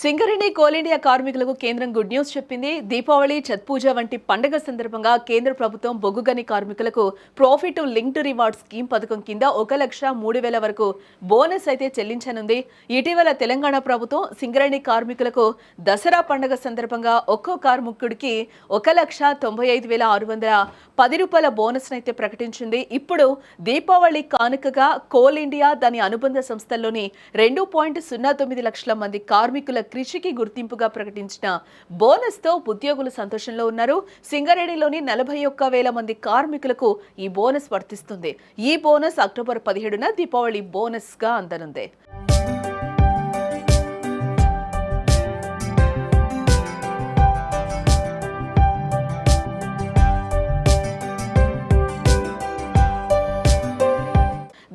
Singareni coal India కార్మికులకు కేంద్రం good news చెప్పింది. దీపావళి ఛత్ పూజ వంటి పండుగ సందర్భంగా కేంద్ర ప్రభుత్వం బొగ్గుగని కార్మికులకు ప్రాఫిట్ లింక్డ్ రివార్డ్ స్కీమ్ పథకం కింద ఒక లక్ష మూడు వేల వరకు బోనస్ అయితే చెల్లించనుంది. ఇటీవల తెలంగాణ ప్రభుత్వం సింగరేణి కార్మికులకు దసరా పండుగ సందర్భంగా ఒక్కో కార్మికుడికి ఒక లక్ష తొంభై ఐదు వేల ఆరు వందల పది రూపాయల బోనస్ అయితే ప్రకటించింది. ఇప్పుడు దీపావళి కానుకగా కోల్ ఇండియా దాని అనుబంధ సంస్థల్లోని రెండు పాయింట్ సున్నా తొమ్మిది లక్షల మంది కార్మికుల కృషికి గుర్తింపుగా ప్రకటించిన బోనస్తో ఉద్యోగులు సంతోషంలో ఉన్నారు. సింగరేణిలోని నలభై ఒక్క వేల మంది కార్మికులకు ఈ బోనస్ వర్తిస్తుంది. ఈ బోనస్ అక్టోబర్ పదిహేడున దీపావళి బోనస్గా అందనుంది.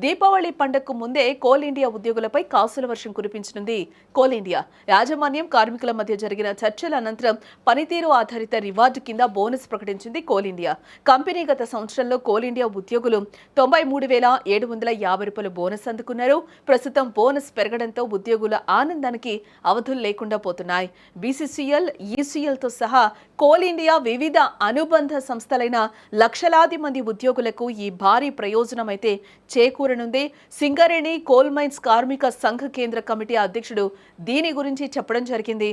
దీపావళి పండగకు ముందే కోల్ ఇండియా ఉద్యోగులపై కాసుల వర్షం కురిపించనుంది. కోల్ ఇండియా యాజమాన్యం కార్మికుల మధ్య జరిగిన చర్చల అనంతరం పనితీరు ఆధారిత రివార్డు కింద బోనస్ ప్రకటించింది కోల్ ఇండియా. కంపెనీ గత సంవత్సరంలో కోల్ ఇండియా ఉద్యోగులు తొంభై మూడు వేల ఏడు వందల యాభై రూపాయల బోనస్ అందుకున్నారు. ప్రస్తుతం బోనస్ పెరగడంతో ఉద్యోగుల ఆనందానికి అవధులు లేకుండా పోతున్నాయి. బీసీసీఎల్ ఈసీఎల్తో సహా కోల్ ఇండియా వివిధ అనుబంధ సంస్థలైన లక్షలాది మంది ఉద్యోగులకు ఈ భారీ ప్రయోజనం అయితే చేకూరనుంది సింగరేణి కోల్ మైన్స్ కార్మిక సంఘ కేంద్ర కమిటీ అధ్యక్షుడు దీని గురించి చెప్పడం జరిగింది.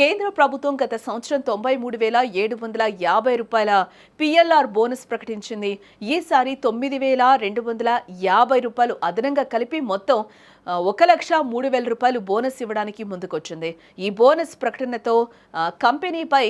కేంద్ర ప్రభుత్వం గత సంవత్సరం తొంభై మూడు వేల ఏడు వందల యాభై రూపాయల పిఎల్ఆర్ బోనస్ ప్రకటించింది. ఈసారి తొమ్మిది వేల రెండు వందల యాభై రూపాయలు అదనంగా కలిపి మొత్తం ఒక లక్ష మూడు వేల రూపాయలు బోనస్ ఇవ్వడానికి ముందుకొచ్చింది. ఈ బోనస్ ప్రకటనతో కంపెనీపై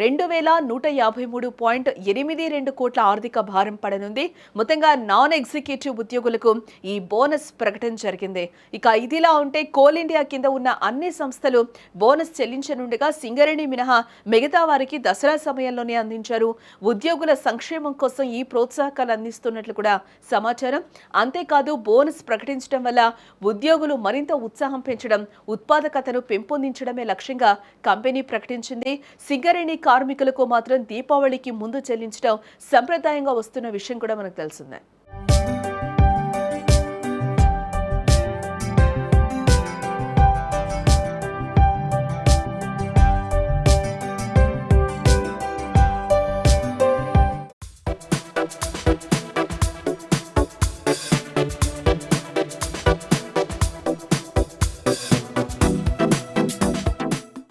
రెండు వేల నూట యాభై మూడు పాయింట్ ఎనిమిది రెండు కోట్ల ఆర్థిక భారం పడనుంది. మొత్తంగా నాన్ ఎగ్జిక్యూటివ్ ఉద్యోగులకు ఈ బోనస్ ప్రకటన జరిగింది. ఇక ఇదిలా ఉంటే కోల్ ఇండియా కింద ఉన్న అన్ని సంస్థలు బోనస్ చెల్లించనుండగా సింగరేణి మినహా మిగతా వారికి దసరా సమయంలోనే అందించారు. ఉద్యోగుల సంక్షేమం కోసం ఈ ప్రోత్సాహకాలు అందిస్తున్నట్లు కూడా సమాచారం. అంతేకాదు బోనస్ ప్రకటించడం వల్ల ఉద్యోగులు మరింత ఉత్సాహం పెంచడం ఉత్పాదకతను పెంపొందించడమే లక్ష్యంగా కంపెనీ ప్రకటించింది. సింగరేణి కార్మికులకు మాత్రం దీపావళికి ముందు చెల్లించడం సంప్రదాయంగా వస్తున్న విషయం కూడా మనకు తెలిసిందే.